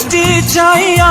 মিষ্টি চাইয়া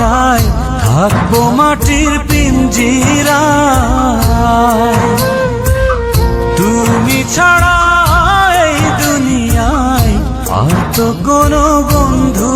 আশায় থাকব মাটির পিঞ্জিরা। তুমি ছাড়া দুনিয়ায় আর তো কোনো বন্ধু